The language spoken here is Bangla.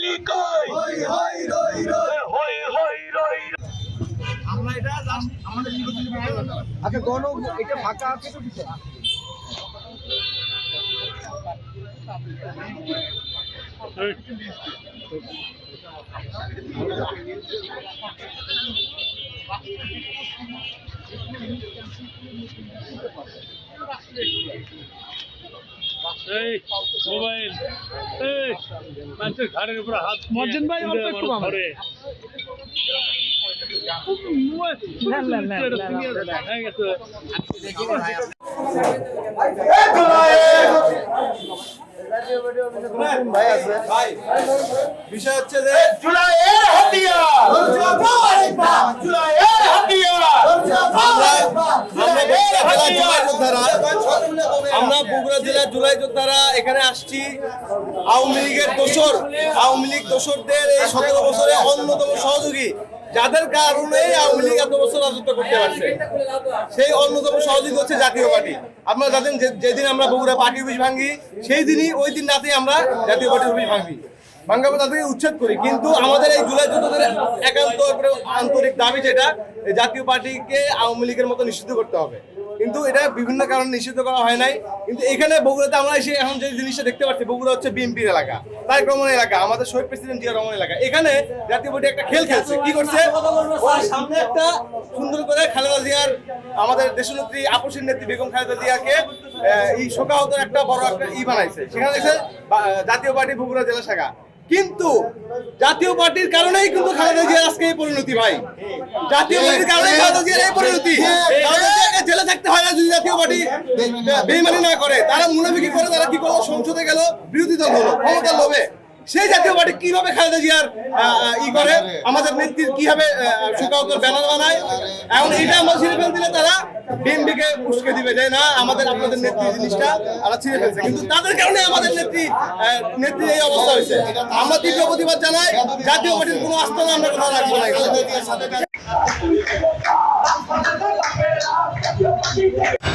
গেলি কই হই হই রই রই। হই হই আমরা এটা জাস্ট আমাদের আচ্ছা গণ এটা ফাঁকা আছে তো কিছু? এই মোবাইল এই মানুষের ঘাড়ের উপরে হাত মর্জিন ভাই, অল্প একটু ধরে না, না, না, না, না, হয়ে গেছে ভাই বিষয় হচ্ছে যে জুলাইয়ের আমরা বগুড়া জেলার জুলাই যোদ্ধারা এখানে আসছি। আওয়ামী লীগের দোসর আওয়ামী লীগ দোসরদের এই সতেরো বছরে অন্যতম সহযোগী। যাদের কারণে আওয়ামী লীগ এত বছর রাজত্ব করতে পারছে। সেই অন্যতম সহযোগী হচ্ছে জাতীয় পার্টি। আপনারা জানেন যেদিন আমরা বগুড়া পার্টি অফিস ভাঙি সেই দিনই ওই দিন রাতেই আমরা জাতীয় পার্টি অফিস ভাঙি। ভাঙ্গাবো তাদেরকে উচ্ছেদ করি। কিন্তু আমাদের এই জুলাই যোদ্ধাদের একান্ত আন্তরিক দাবি যেটা এই জাতীয় পার্টিকে আওয়ামী লীগের মতো নিষিদ্ধ করতে হবে। কিন্তু এটা বিভিন্ন কারণে নিষিদ্ধ করা হয় নাই। কিন্তু এখানে বগুড়াতে আমরা এসে এখন যে জিনিসটা দেখতে পাচ্ছি বগুড়া হচ্ছে বিএনপির এলাকা তারেক রহমান এলাকা আমাদের শহীদ প্রেসিডেন্ট জিয়া রহমান এলাকা। এখানে জাতীয় পার্টি একটা খেল খেলছে। কি করছে? সামনে একটা সুন্দর করে খালেদা জিয়ার আমাদের দেশনেত্রী আপসীর নেত্রী বেগম খালেদা জিয়াকে এই শোকাহতের একটা বড় একটা ই বানাইছে। সেখানে বা- জাতীয় পার্টি বগুড়া জেলা শাখা। কিন্তু জাতীয় পার্টির কারণেই কিন্তু খালেদা জিয়ার আজকে এই পরিণতি ভাই। জাতীয় পার্টির কারণে খালেদা জিয়ার এই পরিণতি। খালেদা জিয়াকে জেলে থাকতে হয় না যদি জাতীয় পার্টি বেইমানি না করে। তারা মুনাফিকি করে? তারা কি করল? সংসদে গেল বিরোধী দল হলো ক্ষমতার লোভে। সেই জাতীয় পার্টি কীভাবে খালেদা জিয়ার ই করে? আমাদের নেত্রীর কীভাবে সুকাউতর ব্যানার বানায়? এখন এটা আমরা ছিঁড়ে ফেল দিলে তারা বিএনপিকে উস্কে দিবে যে না আমাদের আপনাদের নেত্রী জিনিসটা আমরা ছিঁড়ে ফেলছে। কিন্তু তাদের কারণে আমাদের নেত্রী আহ, নেত্রীর এই অবস্থা হয়েছে। আমরা তীব্র প্রতিবাদ জানাই জাতীয় পার্টির কোনো আস্থা আমরা কোথাও রাখব না। Yeah.